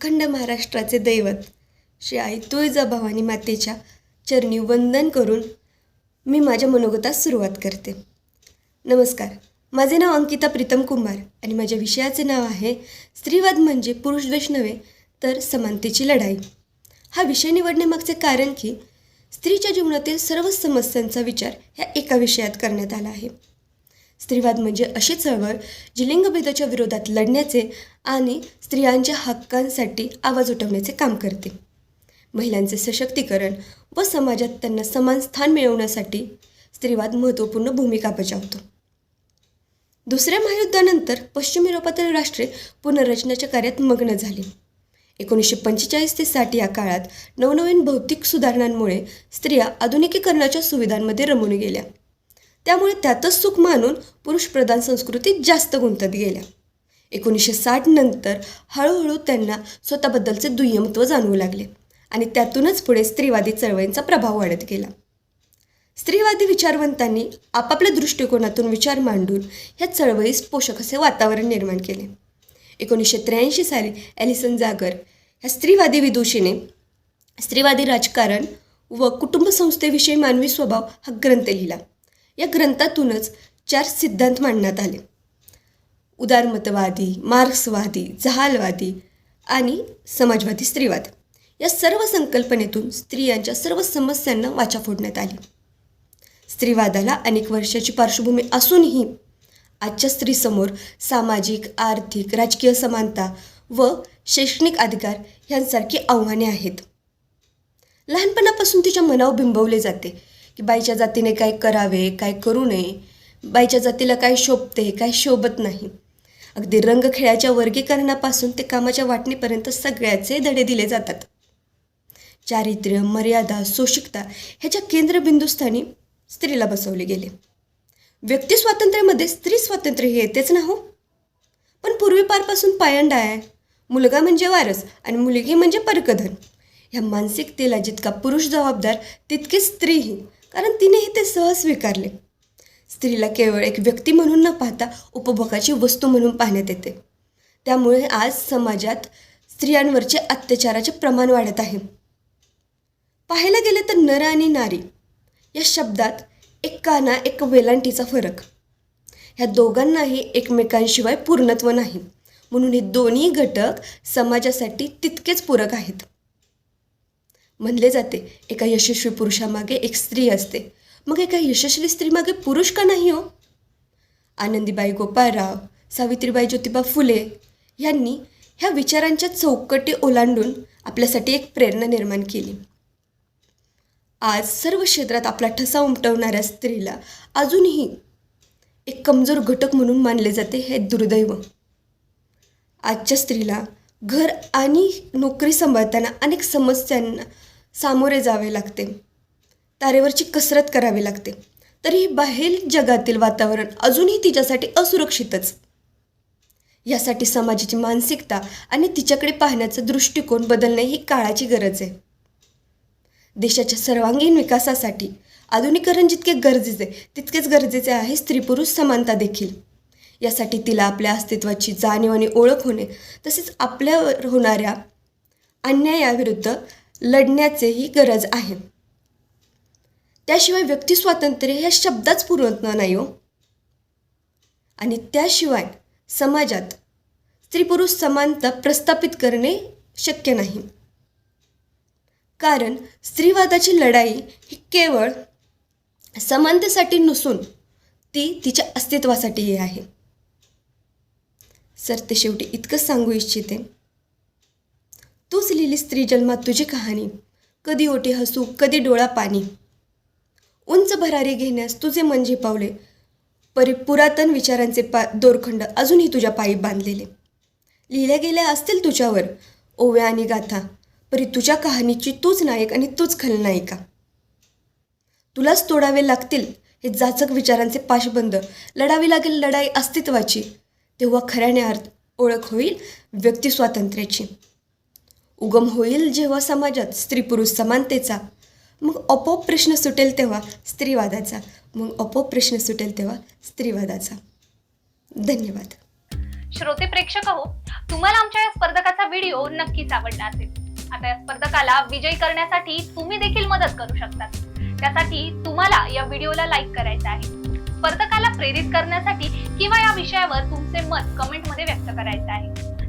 अखंड महाराष्ट्राचे दैवत श्री आई तुळजाभवानी मातेच्या चरणी वंदन करून मी माझ्या मनोगतास सुरुवात करते. नमस्कार माझे नाव अंकिता प्रीतम कुमार आणि माझ्या विषयाचे नाव आहे स्त्रीवाद म्हणजे पुरुषद्वेष नव्हे तर समानतेची लढाई. हा विषय निवडण्यामागचे कारण की स्त्रीच्या जीवनातील सर्व समस्यांचा विचार ह्या एका विषयात करण्यात आला आहे. स्त्रीवाद म्हणजे अशी चळवळ जी लिंगभेदाच्या विरोधात लढण्याचे आणि स्त्रियांच्या हक्कांसाठी आवाज उठवण्याचे काम करते. महिलांचे सशक्तीकरण व समाजात त्यांना समान स्थान मिळवण्यासाठी स्त्रीवाद महत्त्वपूर्ण भूमिका बजावतो. दुसऱ्या महायुद्धानंतर पश्चिम युरोपातील राष्ट्रे पुनर्रचनेच्या कार्यात मग्न झाली. एकोणीसशे पंचेचाळीस ते साठ या काळात नवनवीन भौतिक सुधारणांमुळे स्त्रिया आधुनिकीकरणाच्या सुविधांमध्ये रमून गेल्या. त्यामुळे त्यातच सुख मानून पुरुषप्रधान संस्कृतीत जास्त गुंतत गेल्या. एकोणीसशे साठ नंतर हळूहळू त्यांना स्वतःबद्दलचे दुय्यमत्व जाणवू लागले आणि त्यातूनच पुढे स्त्रीवादी चळवळींचा प्रभाव वाढत गेला. स्त्रीवादी विचारवंतांनी आपापल्या दृष्टिकोनातून विचार मांडून ह्या चळवळीस पोषक असे वातावरण निर्माण केले. एकोणीसशे त्र्याऐंशी साली ॲलिसन जागर ह्या स्त्रीवादी विदुषीने स्त्रीवादी राजकारण व कुटुंब संस्थेविषयी मानवी स्वभाव हा ग्रंथ लिहिला. या ग्रंथातूनच चार सिद्धांत मांडण्यात आले. उदारमतवादी मार्क्सवादी जहालवादी आणि समाजवादी स्त्रीवाद या सर्व संकल्पनेतून स्त्रियांच्या सर्व समस्यांना वाचा फोडण्यात आली. स्त्रीवादाला अनेक वर्षाची पार्श्वभूमी असूनही आजच्या स्त्रीसमोर सामाजिक आर्थिक राजकीय समानता व शैक्षणिक अधिकार यांसारखी आव्हाने आहेत. लहानपणापासून तिच्या मनावर बिंबवले जाते की बाईच्या जातीने काय करावे काय करू नये. बाईच्या जातीला काय शोभते काय शोभत नाही. अगदी रंगखेळाच्या वर्गीकरणापासून ते कामाच्या वाटणीपर्यंत सगळ्याचे धडे दिले जातात. चारित्र्य मर्यादा सोशिकता ह्याच्या केंद्रबिंदूस्थानी स्त्रीला बसवले गेले. व्यक्ती स्वातंत्र्यामध्ये स्त्री स्वातंत्र्य हे येतेच ना हो? पण पूर्वीपारपासून पायंडा आहे. मुलगा म्हणजे वारस आणि मुलगी म्हणजे परकधन. ह्या मानसिकतेला जितका पुरुष जबाबदार तितकीच स्त्रीही कारण तिनेही ते सहज स्वीकारले. स्त्रीला केवळ एक व्यक्ती म्हणून न पाहता उपभोगाची वस्तू म्हणून पाहण्यात येते. त्यामुळे आज समाजात स्त्रियांवरचे अत्याचाराचे प्रमाण वाढत आहे. पाहायला गेले तर नर आणि नारी या शब्दात एक काना एक वेलांटीचा फरक. ह्या दोघांनाही एकमेकांशिवाय पूर्णत्व नाही. म्हणून हे दोन्ही घटक समाजासाठी तितकेच पूरक आहेत. म्हणले जाते एका यशस्वी पुरुषामागे एक स्त्री असते. मग एका यशस्वी स्त्रीमागे पुरुष का नाही हो? आनंदीबाई गोपाळराव सावित्रीबाई ज्योतिबा फुले यांनी ह्या विचारांच्या चौकटी ओलांडून आपल्यासाठी एक प्रेरणा निर्माण केली. आज सर्व क्षेत्रात आपला ठसा उमटवणाऱ्या स्त्रीला अजूनही एक कमजोर घटक म्हणून मानले जाते हे दुर्दैव. आजच्या स्त्रीला घर आणि नोकरी सांभाळताना अनेक समस्यांना सामोरे जावे लागते. तारेवरची कसरत करावी लागते. तरीही बाहेर जगातील वातावरण अजूनही तिच्यासाठी असुरक्षितच. यासाठी समाजाची मानसिकता आणि तिच्याकडे पाहण्याचा दृष्टिकोन बदलणे ही काळाची गरज आहे. देशाच्या सर्वांगीण विकासासाठी आधुनिकरण जितके गरजेचे तितकेच गरजेचे आहे स्त्री पुरुष समानता देखील. यासाठी तिला आपल्या अस्तित्वाची जाणीव आणि ओळख होणे तसेच आपल्यावर होणाऱ्या अन्यायाविरुद्ध लढण्याचेही गरज आहे. त्याशिवाय व्यक्तिस्वातंत्र्य ह्या शब्दाच पुरवत नाही हो. आणि त्याशिवाय समाजात स्त्री पुरुष समानता प्रस्थापित करणे शक्य नाही. कारण स्त्रीवादाची लढाई ही केवळ समानतेसाठी नसून ती तिच्या अस्तित्वासाठीही आहे. सर ते शेवटी इतकंच सांगू इच्छिते. तूच लिहिली स्त्री जन्मात तुझी कहाणी. कधी ओटी हसू कधी डोळा पाणी. उंच भरारी घेण्यास तुझे मन पावले. परी पुरातन विचारांचे पा दोरखंड अजूनही तुझ्या पायी बांधलेले. लिहिल्या गेल्या असतील तुझ्यावर ओव्या आणि गाथा. परी तुझ्या कहाणीची तूच नायक आणि तूच खलनायिका. तुलाच तोडावे लागतील हे जाचक विचारांचे पाशबंद. लढावी लागेल लढाई अस्तित्वाची. तेव्हा खऱ्याने अर्थ ओळख होईल व्यक्ती स्वातंत्र्याची. उगम होईल जेव्हा समाजात स्त्री पुरुष समानतेचा. मग आपोआप प्रश्न सुटेल तेव्हा स्त्रीवादाचा. मग आपोआप प्रश्न सुटेल तेव्हा स्त्रीवादाचा. धन्यवाद. श्रोते प्रेक्षक हो तुम्हाला आमच्या या स्पर्धकाचा व्हिडिओ नक्कीच आवडला असेल. आता या स्पर्धकाला विजयी करण्यासाठी तुम्ही देखील मदत करू शकता त्यासाठी तुम्हाला या व्हिडिओला लाईक करायचं आहे. स्पर्धकाला प्रेरित करण्यासाठी किंवा या विषयावर तुमचे मत कमेंटमध्ये व्यक्त करायचं आहे.